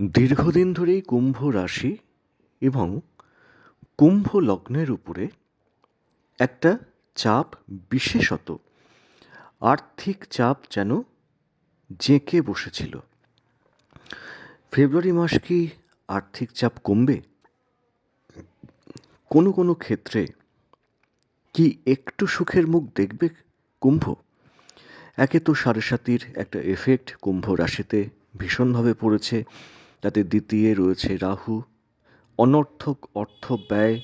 দীর্ঘদিন ধরেই কুম্ভ রাশি এবং কুম্ভ লগ্নের উপরে একটা চাপ বিশেষত আর্থিক চাপ যেন জেঁকে বসেছিল। ফেব্রুয়ারি মাস কি আর্থিক চাপ কমবে? কোনো কোনো ক্ষেত্রে কি একটু সুখের মুখ দেখবে কুম্ভ? একে তো সাড়ে সাতির একটা এফেক্ট কুম্ভ রাশিতে ভীষণভাবে পড়েছে। তাতে দ্বিতীয় রয়েছে রাহু। অনর্থক অর্থ ব্যয়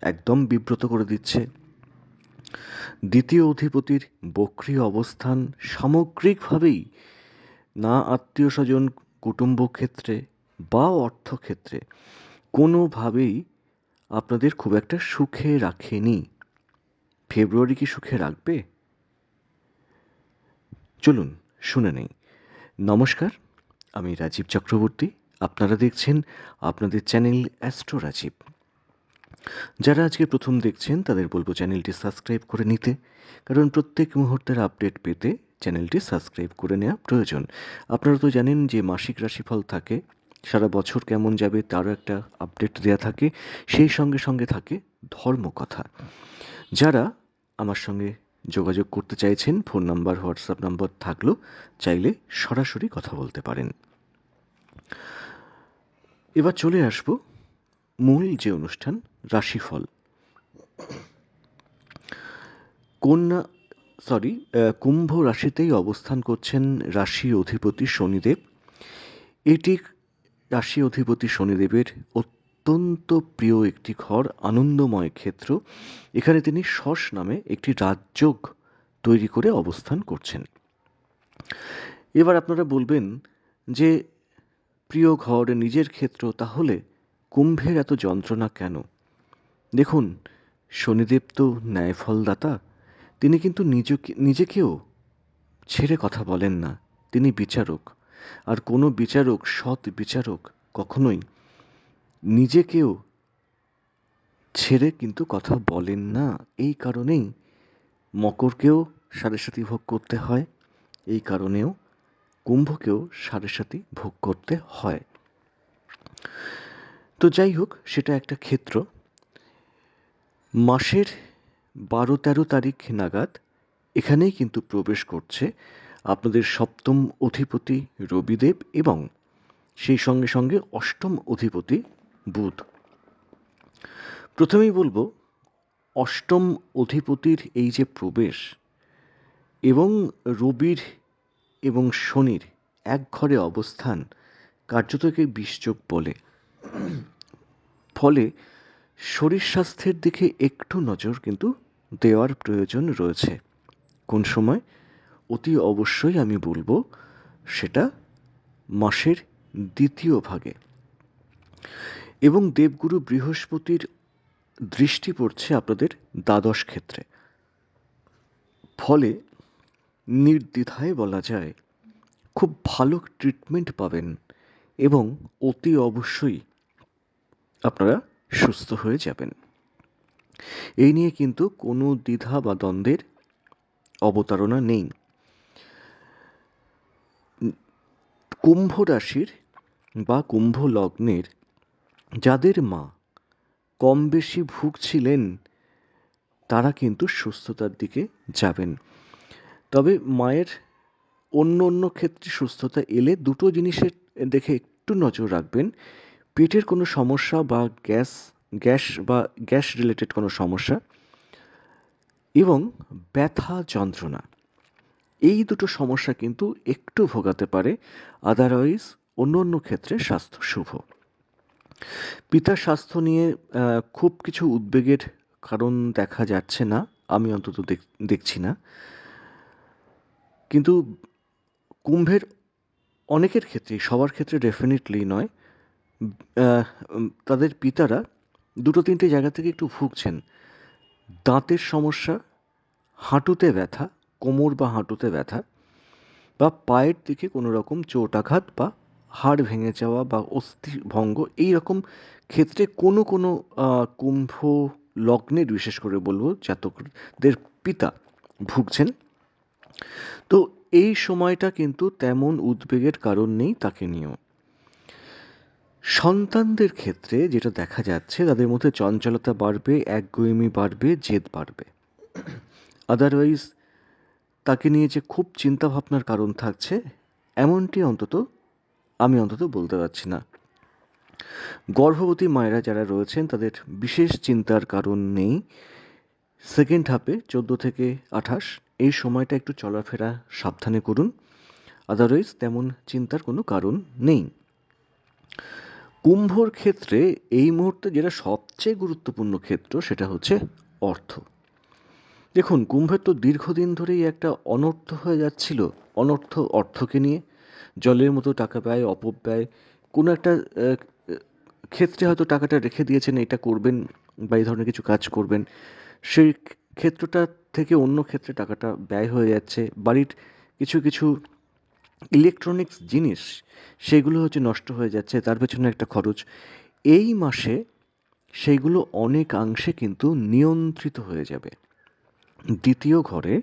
একদম বিব্রত করে দিচ্ছে। দ্বিতীয় অধিপতির বক্রি অবস্থান সামগ্রিকভাবেই না আত্মীয় স্বজন কুটুম্ব ক্ষেত্রে বা অর্থক্ষেত্রে কোনোভাবেই আপনাদের খুব একটা সুখে রাখেনি। ফেব্রুয়ারি কি সুখে রাখবে? চলুন শুনে নেই। নমস্কার। আমি রাজীব চক্রবর্তী। আপনারা দেখছেন আপনাদের চ্যানেল অ্যাস্ট্রো রাজীব। যারা আজকে প্রথম দেখছেন, তাদের বলব চ্যানেলটি সাবস্ক্রাইব করে নিতে, কারণ প্রত্যেক মুহূর্তের আপডেট পেতে চ্যানেলটি সাবস্ক্রাইব করে নেওয়া প্রয়োজন। আপনারা তো জানেন যে মাসিক রাশিফল থাকে, সারা বছর কেমন যাবে তারও একটা আপডেট দেওয়া থাকে, সেই সঙ্গে সঙ্গে থাকে ধর্মকথা। যারা আমার সঙ্গে যোগাযোগ করতে চাইছেন, ফোন নাম্বার, হোয়াটসঅ্যাপ নাম্বার থাকলেও চাইলে সরাসরি কথা বলতে পারেন। এবার চলে আসব মূল যে অনুষ্ঠান, রাশিফল। কন্যা সরি কুম্ভ রাশিতেই অবস্থান করছেন রাশি অধিপতি শনিদেব। এটি রাশি অধিপতি শনিদেবের অত্যন্ত প্রিয় একটি ঘর, আনন্দময় ক্ষেত্র। এখানে তিনি শস নামে একটি রাজযোগ তৈরি করে অবস্থান করছেন। এবার আপনারা বলবেন যে প্রিয় ঘর নিজের ক্ষেত্র, তাহলে কুম্ভের এত যন্ত্রণা কেন? দেখুন, শনিদেব তো ন্যায়ফলদাতা, তিনি কিন্তু নিজকে, নিজেকেও ছেড়ে কথা বলেন না। তিনি বিচারক, আর কোনো বিচারক, সৎ বিচারক কখনোই নিজেকেও ছেড়ে কিন্তু কথা বলেন না। এই কারণেই মকরকেও সাড়ে সাথী ভোগ করতে হয়, এই কারণেও কুম্ভকেও সাড়ে সাথে ভোগ করতে হয়। তো যাই হোক, সেটা একটা ক্ষেত্র। মাসের বারো তেরো তারিখ নাগাদ এখানেই কিন্তু প্রবেশ করছে আপনাদের সপ্তম অধিপতি রবিদেব এবং সেই সঙ্গে সঙ্গে অষ্টম অধিপতি বুধ। প্রথমেই বলব, অষ্টম অধিপতির এই যে প্রবেশ এবং রবির এবং শনির এক ঘরে অবস্থান কার্যতকে বিষযোগ বলে। ফলে শরীর স্বাস্থ্যের দিকে একটু নজর কিন্তু দেওয়ার প্রয়োজন রয়েছে। কোন সময়? অতি অবশ্যই আমি বলব সেটা মাসের দ্বিতীয় ভাগে। এবং দেবগুরু বৃহস্পতির দৃষ্টি পড়ছে আপনাদের দ্বাদশ ক্ষেত্রে। ফলে নির্দ্বিধায় বলা যায়, খুব ভালো ট্রিটমেন্ট পাবেন এবং অতি অবশ্যই আপনারা সুস্থ হয়ে যাবেন। এই নিয়ে কিন্তু কোনো দ্বিধা বা দ্বন্দ্বের অবতারণা নেই। কুম্ভ রাশির বা কুম্ভ লগ্নের যাদের মা কম বেশি ভুগছিলেন, তারা কিন্তু সুস্থতার দিকে যাবেন। তবে মায়ের অন্য অন্য ক্ষেত্রে সুস্থতা এলে দুটো জিনিসের দেখে একটু নজর রাখবেন। পেটের কোনো সমস্যা বা গ্যাস গ্যাস বা গ্যাস রিলেটেড কোনো সমস্যা এবং ব্যথা যন্ত্রণা। এই দুটো সমস্যা কিন্তু একটু ভোগাতে পারে। আদারওয়াইজ অন্য অন্য ক্ষেত্রে স্বাস্থ্য শুভ। পিতার স্বাস্থ্য নিয়ে খুব কিছু উদ্বেগের কারণ দেখা যাচ্ছে না। আমি অন্তত দেখছি না। কিন্তু কুম্ভের অনেকের ক্ষেত্রেই সবার ক্ষেত্রে ডেফিনেটলি নয়। তাদের পিতারা দুটো তিনটে জায়গা থেকে একটু ভুগছেন। দাঁতের সমস্যা, হাঁটুতে ব্যথা, কোমর বা হাঁটুতে ব্যথা, বা পায়ের দিকে কোনো রকম চোটাঘাত বা হাড় ভেঙে যাওয়া বা অস্থি ভঙ্গ, এই রকম ক্ষেত্রে কোনো কোনো কুম্ভ লগ্নের বিশেষ করে বলব, জাতকদের পিতা ভুগছেন। তো এই সময়টা কিন্তু তেমন উদ্বেগের কারণ নেই তাকে নিয়েও। সন্তানদের ক্ষেত্রে যেটা দেখা যাচ্ছে, তাদের মধ্যে চঞ্চলতা বাড়বে, একগুয়েমি বাড়বে, জেদ বাড়বে। আদারওয়াইজ তাকে নিয়ে যে খুব চিন্তা ভাবনার কারণ থাকছে, এমনটি অন্তত আমি অন্তত বলতে পারছি না। গর্ভবতী মায়েরা যারা রয়েছেন, তাদের বিশেষ চিন্তার কারণ নেই। সেকেন্ড হাফে চোদ্দ থেকে আঠাশ এই সময়টা একটু চলাফেরা সাবধানে করুন। আদারওয়াইজ তেমন চিন্তার কোনো কারণ নেই। কুম্ভর ক্ষেত্রে এই মুহূর্তে যেটা সবচেয়ে গুরুত্বপূর্ণ ক্ষেত্র, সেটা হচ্ছে অর্থ। দেখুন, কুম্ভের তো দীর্ঘদিন ধরেই একটা অনর্থ হয়ে যাচ্ছিল। অনর্থ অর্থকে নিয়ে। জলের মতো টাকা ব্যয়, অপব্যয়, কোনো একটা ক্ষেত্রে হয়তো টাকাটা রেখে দিয়েছেন, এটা করবেন বা এই ধরনের কিছু কাজ করবেন। সেই ক্ষেত্রটা থেকে অন্য ক্ষেত্রে টাকাটা ব্যয় হয়ে যাচ্ছে। বাড়ির কিছু কিছু ইলেকট্রনিক্স জিনিস, সেগুলো হচ্ছে নষ্ট হয়ে যাচ্ছে, তার পেছনে একটা খরচ। এই মাসে সেইগুলো অনেকাংশে কিন্তু নিয়ন্ত্রিত হয়ে যাবে। দ্বিতীয় ঘরে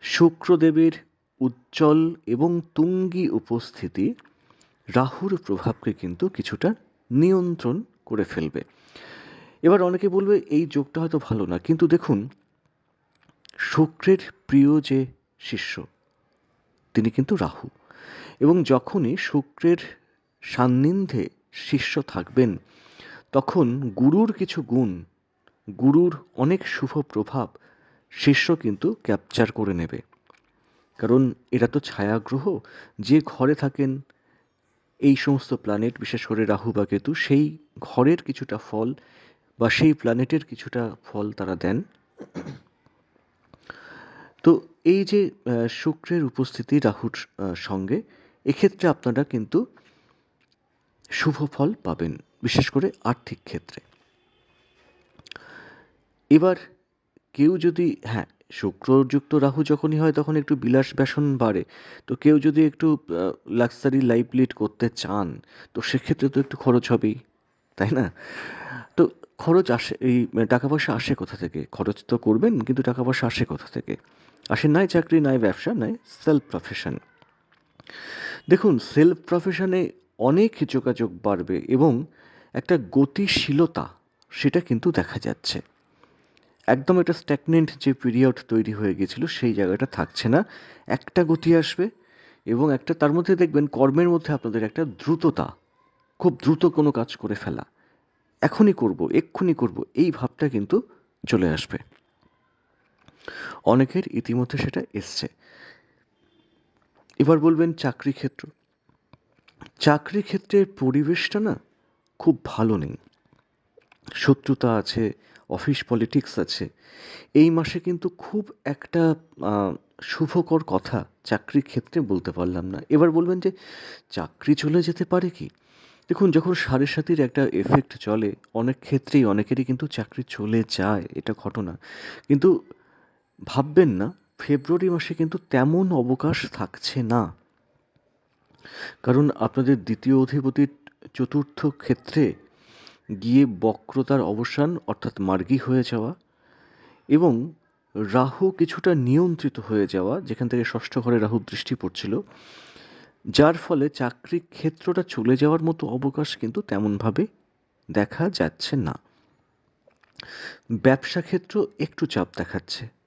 শুক্রদেবের উজ্জ্বল এবং তুঙ্গি উপস্থিতি রাহুর প্রভাবকে কিন্তু কিছুটা নিয়ন্ত্রণ করে ফেলবে। এবার অনেকে বলবে, এই যোগটা হয়তো ভালো না। কিন্তু দেখুন শুক্রের প্রিয় যে শিষ্য, তিনি কিন্তু রাহু। এবং যখনই শুক্রের সান্নিধ্যে শিষ্য থাকবেন, তখন গুরুর কিছু গুণ, গুরুর অনেক শুভ প্রভাব শিষ্য কিন্তু ক্যাপচার করে নেবে। কারণ এরা তো ছায়াগ্রহ, যে ঘরে থাকেন, এই সমস্ত প্ল্যানেট বিশেষ করে রাহু বা কেতু, সেই ঘরের কিছুটা ফল বা সেই প্ল্যানেটের কিছুটা ফল তারা দেন। তো এই যে শুক্রের উপস্থিতি রাহুর সঙ্গে, এক্ষেত্রে আপনারা কিন্তু শুভ ফল পাবেন, বিশেষ করে আর্থিক ক্ষেত্রে। এবার কেউ যদি হ্যাঁ শুক্রযুক্ত রাহু যখনই হয় তখন একটু বিলাস ব্যাসন বাড়ে, তো কেউ যদি একটু লাক্সারি লাইফ লিড করতে চান, তো সেক্ষেত্রে তো একটু খরচ হবেই, তাই না? তো খরচ আসে, এই, টাকা পয়সা আসে কোথা থেকে? খরচ তো করবেন, কিন্তু টাকা পয়সা আসে কোথা থেকে? আসে নাই চাকরি, নাই ব্যবসা, নাই সেলফ প্রফেশন দেখুন সেলফ প্রফেশনে অনেক যোগাযোগ বাড়বে এবং একটা গতিশীলতা সেটা কিন্তু দেখা যাচ্ছে। একদম একটা স্ট্যাগনেন্ট যে পিরিয়ড তৈরি হয়ে গেছিল সেই জায়গাটা থাকছে না। একটা গতি আসবে এবং একটা তার মধ্যে দেখবেন কর্মের মধ্যে আপনাদের একটা দ্রুততা, খুব দ্রুত কোনো কাজ করে ফেলা। এখনই করব, এক্ষুনি করব, এই ভাবটা কিন্তু চলে আসবে। অনেকের ইতিমধ্যে সেটা এসছে। এবার বলবেন চাকরি ক্ষেত্র। চাকরি ক্ষেত্রের পরিবেশটা না খুব ভালো নেই। শত্রুতা আছে, অফিস পলিটিক্স আছে। এই মাসে কিন্তু খুব একটা শুভকর কথা চাকরির ক্ষেত্রে বলতে পারলাম না। এবার বলবেন যে চাকরি চলে যেতে পারে কি? দেখুন, যখন সাড়ে সাতির একটা এফেক্ট চলে, অনেক ক্ষেত্রেই অনেকেরই কিন্তু চাকরি চলে যায়, এটা ঘটনা। কিন্তু ভাববেন না, ফেব্রুয়ারি মাসে কিন্তু তেমন অবকাশ থাকছে না। কারণ আপনাদের দ্বিতীয় অধিপতির চতুর্থ ক্ষেত্রে গিয়ে বক্রতার অবসান, অর্থাৎ মার্গী হয়ে যাওয়া এবং রাহু কিছুটা নিয়ন্ত্রিত হয়ে যাওয়া, যেখান থেকে ষষ্ঠ ঘরে রাহু দৃষ্টি পড়ছিল, যার ফলে চাকরি ক্ষেত্রটা চলে যাওয়ার মতো অবকাশ কিন্তু তেমনভাবে দেখা যাচ্ছে না। ব্যবসা ক্ষেত্র একটু চাপ দেখাচ্ছে।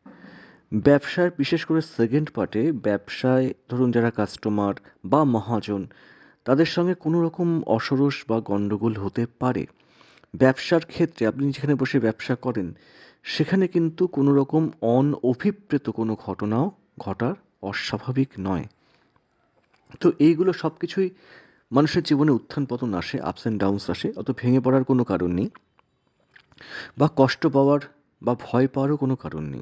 ব্যবসার, বিশেষ করে সেকেন্ড পার্টে ব্যবসায়, ধরুন যারা কাস্টমার বা মহাজন, তাদের সঙ্গে কোনো রকম অসরস বা গণ্ডগোল হতে পারে। ব্যবসার ক্ষেত্রে আপনি যেখানে বসে ব্যবসা করেন, সেখানে কিন্তু কোনো রকম অনঅভিপ্রেত কোনো ঘটনাও ঘটার অস্বাভাবিক নয়। তো এইগুলো সব কিছুই মানুষের জীবনে উত্থান পতন আসে আপস অ্যান্ড ডাউনস আসে, অত ভেঙে পড়ার কোনো কারণ নেই বা কষ্ট পাওয়ার বা ভয় পাওয়ারও কোনো কারণ নেই।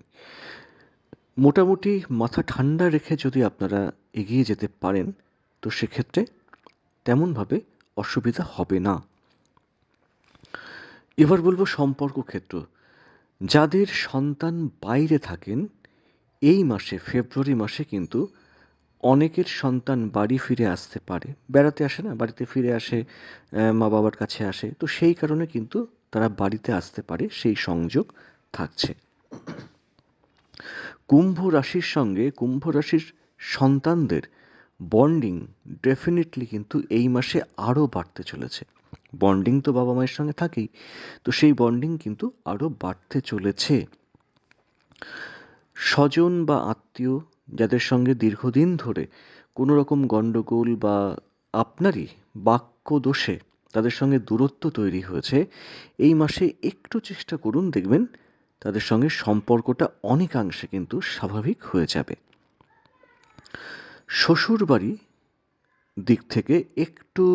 মোটামুটি মাথা ঠান্ডা রেখে যদি আপনারা এগিয়ে যেতে পারেন, তো সেক্ষেত্রে তেমনভাবে অসুবিধা হবে না। এবার বলব সম্পর্ক ক্ষেত্র। যাদের সন্তান বাইরে থাকেন, এই মাসে, ফেব্রুয়ারি মাসে কিন্তু অনেকের সন্তান বাড়ি ফিরে আসতে পারে। বেড়াতে আসে না, বাড়িতে ফিরে আসে মা বাবার কাছে আসে। তো সেই কারণে কিন্তু তারা বাড়িতে আসতে পারে, সেই সংযোগ থাকছে। কুম্ভ রাশির সঙ্গে কুম্ভ রাশির সন্তানদের বন্ডিং ডেফিনেটলি কিন্তু এই মাসে আরও বাড়তে চলেছে। বন্ডিং তো বাবা মায়ের সঙ্গে থাকেই, তো সেই বন্ডিং কিন্তু আরও বাড়তে চলেছে। স্বজন বা আত্মীয় যাদের সঙ্গে দীর্ঘদিন ধরে কোনো রকম গণ্ডগোল বা আপনারই বাক্য দোষে তাদের সঙ্গে দূরত্ব তৈরি হয়েছে, এই মাসে একটু চেষ্টা করুন দেখবেন তাদের সঙ্গে সম্পর্কটা অনেকাংশে কিন্তু স্বাভাবিক হয়ে যাবে। শ্বশুর বাড়ি দিক থেকে একটু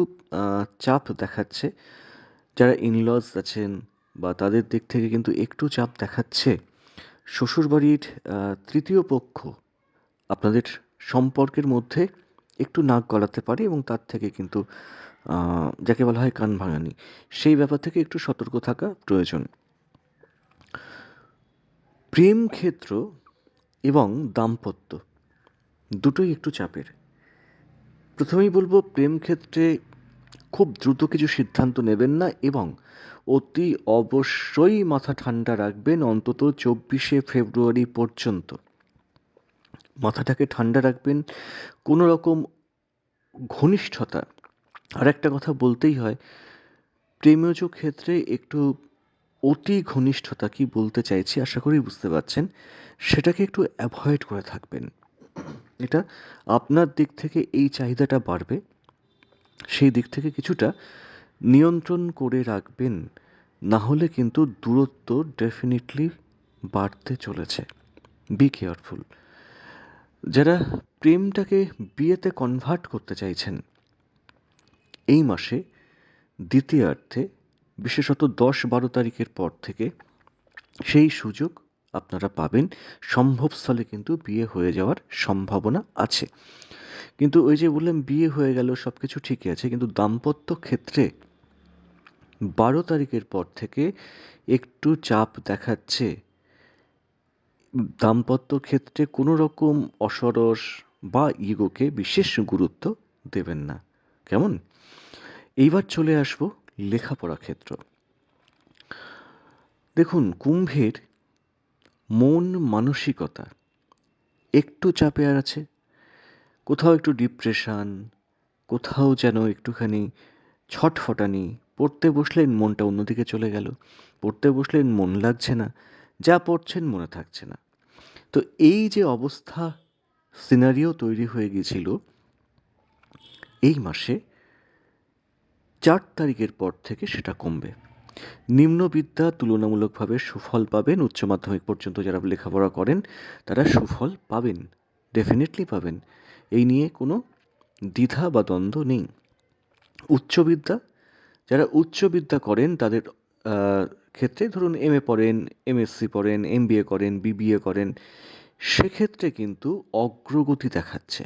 চাপ দেখাচ্ছে। যারা ইনলজ আছেন বা তাদের দিক থেকে কিন্তু একটু চাপ দেখাচ্ছে। শ্বশুরবাড়ির তৃতীয় পক্ষ আপনাদের সম্পর্কের মধ্যে একটু নাক গলাতে পারে এবং তার থেকে কিন্তু যাকে বলা হয় কান ভাঙানি। সেই ব্যাপার থেকে একটু সতর্ক থাকা প্রয়োজন। প্রেম ক্ষেত্র এবং দাম্পত্য দুটোই একটু চাপের। প্রথমেই বলব প্রেম ক্ষেত্রে খুব দ্রুত কিছু সিদ্ধান্ত নেবেন না এবং অতি অবশ্যই মাথা ঠান্ডা রাখবেন অন্তত চব্বিশে ফেব্রুয়ারি পর্যন্ত। মাথাটাকে ঠান্ডা রাখবেন, কোনো রকম ঘনিষ্ঠতা। আর একটা কথা বলতেই হয় প্রেমজ ক্ষেত্রে একটু অতি ঘনিষ্ঠতা কি বলতে চাইছি আশা করি বুঝতে পারছেন, সেটাকে একটু অ্যাভয়েড করে থাকবেন। এটা আপনার দিক থেকে এই চাহিদাটা বাড়বে, সেই দিক থেকে কিছুটা নিয়ন্ত্রণ করে রাখবেন, না হলে কিন্তু দূরত্ব ডেফিনেটলি বাড়তে চলেছে। বি কেয়ারফুল যারা প্রেমটাকে বিয়েতে কনভার্ট করতে চাইছেন, এই মাসে দ্বিতীয়ার্ধে বিশেষত দশ বারো তারিখের পর থেকে সেই সুযোগ আপনারা পাবেন। সম্ভবস্থলে কিন্তু বিয়ে হয়ে যাওয়ার সম্ভাবনা আছে। কিন্তু ওই যে বললাম বিয়ে হয়ে গেল সব কিছু ঠিকই আছে, কিন্তু দাম্পত্য ক্ষেত্রে বারো তারিখের পর থেকে একটু চাপ দেখাচ্ছে। দাম্পত্য ক্ষেত্রে কোনো রকম অসরস বা ইগোকে বিশেষ গুরুত্ব দেবেন না। কেমন? এইবার চলে আসব লেখাপড়া ক্ষেত্র। দেখুন, কুম্ভের মন মানসিকতা একটু চাপে আর আছে। কোথাও একটু ডিপ্রেশান, কোথাও যেন একটুখানি ছটফটানি। পড়তে বসলেন মনটা অন্যদিকে চলে গেল। পড়তে বসলেন মন লাগছে না, যা পড়ছেন মনে থাকছে না। তো এই যে অবস্থা সিনারিও তৈরি হয়ে গিয়েছিল এই মাসে চার তারিখের পর থেকে সেটা কমবে। নিম্নবিদ্যা তুলনামূলকভাবে সুফল পাবেন, উচ্চ মাধ্যমিক পর্যন্ত যারা লেখাপড়া করেন, তারা সুফল পাবেন ডেফিনেটলি পাবেন। এই নিয়ে কোনো দ্বিধা বা দ্বন্দ্ব নেই। উচ্চবিদ্যা, যারা উচ্চবিদ্যা করেন, তাদের ক্ষেত্রে ধরুন এম এ পড়েন এমএসসি পড়েন এম বি এ করেন বিবিএ করেন, সেক্ষেত্রে কিন্তু অগ্রগতি দেখাচ্ছে।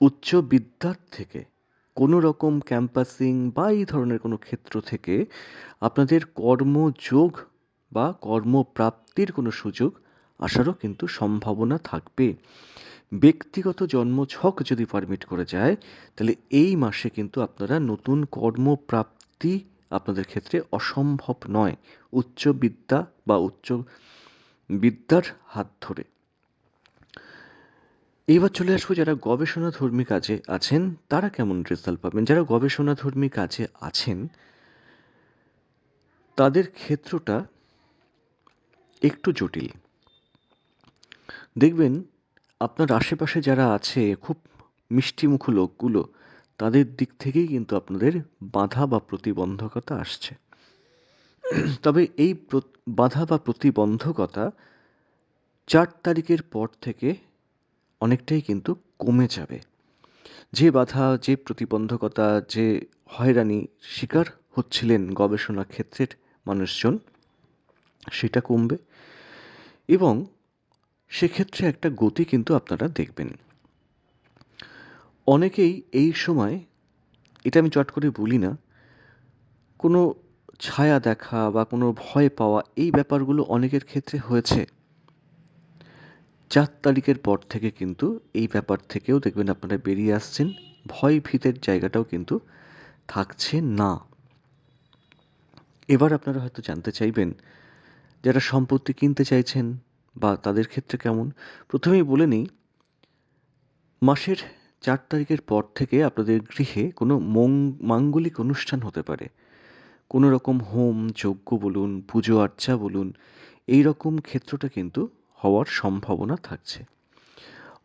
উচ্চ বিদ্যার থেকে কোনো রকম ক্যাম্পাসিং বা এই ধরনের কোনো ক্ষেত্র থেকে আপনাদের কর্মযোগ বা কর্মপ্রাপ্তির কোনো সুযোগ আসারও কিন্তু সম্ভাবনা থাকবে। ব্যক্তিগত জন্মছক যদি পারমিট করে যায়, তাহলে এই মাসে কিন্তু আপনারা নতুন কর্মপ্রাপ্তি আপনাদের ক্ষেত্রে অসম্ভব নয়। উচ্চ বিদ্যা বা উচ্চ বিদ্যার হাত ধরে। এইবার চলে আসব যারা গবেষণাধর্মী কাজে আছেন, তারা কেমন রেজাল্ট পাবেন? যারা গবেষণাধর্মী কাজে আছেন, তাদের ক্ষেত্রটা একটু জটিল। দেখবেন, আপনার আশেপাশে যারা আছে, খুব মিষ্টিমুখ লোকগুলো, তাদের দিক থেকেই কিন্তু আপনাদের বাধা বা প্রতিবন্ধকতা আসছে। তবে এই বাধা বা প্রতিবন্ধকতা চার তারিখের পর থেকে অনেকটাই কিন্তু কমে যাবে। যে বাধা, যে প্রতিবন্ধকতা, যে হয়রানি শিকার হচ্ছিলেন গবেষণা ক্ষেত্রের মানুষজন, সেটা কমবে এবং সেক্ষেত্রে একটা গতি কিন্তু আপনারা দেখবেন। অনেকেই এই সময়, এটা আমি চট করে বলি না, কোনো ছায়া দেখা বা কোনো ভয় পাওয়া এই ব্যাপারগুলো অনেকের ক্ষেত্রে হয়েছে। চার তারিখের পর থেকে কিন্তু এই ব্যাপার থেকেও দেখবেন আপনারা বেরিয়ে আসছেন। ভয় ভীতের জায়গাটাও কিন্তু থাকছে না। এবার আপনারা হয়তো জানতে চাইবেন, যারা সম্পত্তি কিনতে চাইছেন বা তাদের ক্ষেত্রে কেমন, প্রথমেই বলে নিই, মাসের চার তারিখের পর থেকে আপনাদের গৃহে কোনো মাঙ্গলিক অনুষ্ঠান হতে পারে। কোনো রকম হোম, যজ্ঞ বলুন পুজো আর্চা বলুন, এই রকম ক্ষেত্রটা কিন্তু হওয়ার সম্ভাবনা থাকছে।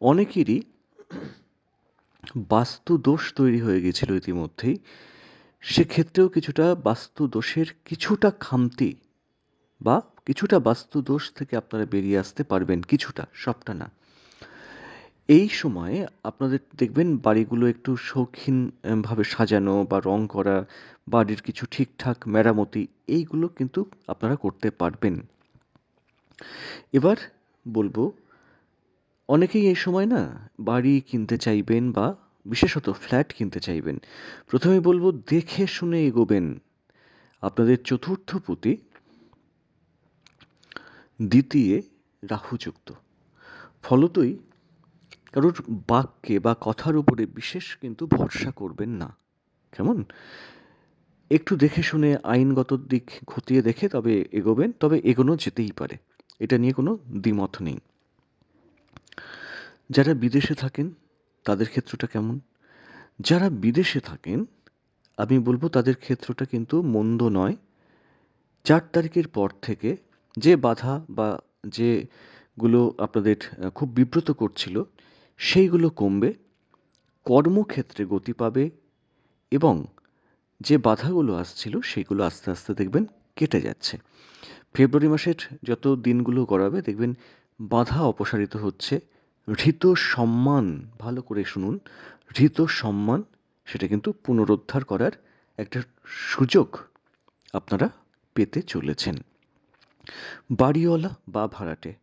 অনেকেরই বাস্তু দোষ তৈরি হয়ে গেছিল ইতিমধ্যেই। সেক্ষেত্রেও কিছুটা বাস্তু দোষের কিছুটা খামতি বা কিছুটা বাস্তু দোষ থেকে আপনারা বেরিয়ে আসতে পারবেন কিছুটা, সবটা না। এই সময়ে আপনাদের দেখবেন বাড়িগুলো একটু শৌখিনভাবে সাজানো বা রং করা, বাড়ির কিছু ঠিকঠাক মেরামতি, এইগুলো কিন্তু আপনারা করতে পারবেন। এবার বলব, অনেকেই এই সময় না বাড়ি কিনতে চাইবেন বা বিশেষত ফ্ল্যাট কিনতে চাইবেন। প্রথমে বলব, দেখে শুনে এগোবেন। আপনাদের চতুর্থ পুঁতি দ্বিতীয় রাহুযুক্ত। ফলতই কারোর বাক্যে বা কথার উপরে বিশেষ কিন্তু ভরসা করবেন না। কেমন? একটু দেখে শুনে আইনগত দিক খতিয়ে দেখে তবে এগোবেন, তবে এগোনো যেতেই পারে। এটা নিয়ে কোনো দ্বিমত নেই। যারা বিদেশে থাকেন, তাদের ক্ষেত্রটা কেমন? যারা বিদেশে থাকেন, আমি বলব তাদের ক্ষেত্রটা কিন্তু মন্দ নয়। চার তারিখের পর থেকে যে বাধা বা যেগুলো আপনাদের খুব বিব্রত করছিল, সেইগুলো কমবে, কর্মক্ষেত্রে গতি পাবে এবং যে বাধাগুলো আসছিল, সেগুলো আস্তে আস্তে দেখবেন কেটে যাচ্ছে। ফেব্রুয়ারি মাসের যত দিনগুলো গড়াবে, দেখবেন বাধা অপসারিত হচ্ছে। হৃত সম্মান ভালো করে শুনুন। হৃত সম্মান, সেটা কিন্তু পুনরুদ্ধার করার একটা সুযোগ আপনারা পেতে চলেছেন। বাড়িওয়ালা বা ভাড়াটে।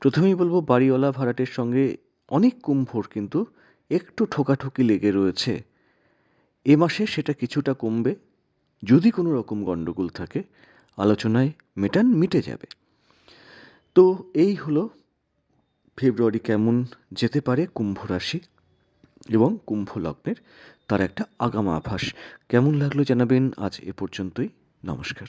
প্রথমেই বলব, বাড়িওয়ালা ভাড়াটের সঙ্গে অনেক কুম্ভর কিন্তু একটু ঠোকাঠুকি লেগে রয়েছে। এ মাসে সেটা কিছুটা কমবে। যদি কোনো রকম গণ্ডগোল থাকে আলোচনায় মেটান মিটে যাবে। তো এই হলো ফেব্রুয়ারি কেমন যেতে পারে কুম্ভ রাশি এবং কুম্ভ লগ্নের তার একটা আগাম আভাস। কেমন লাগল জানাবেন আজ এ পর্যন্তই। নমস্কার।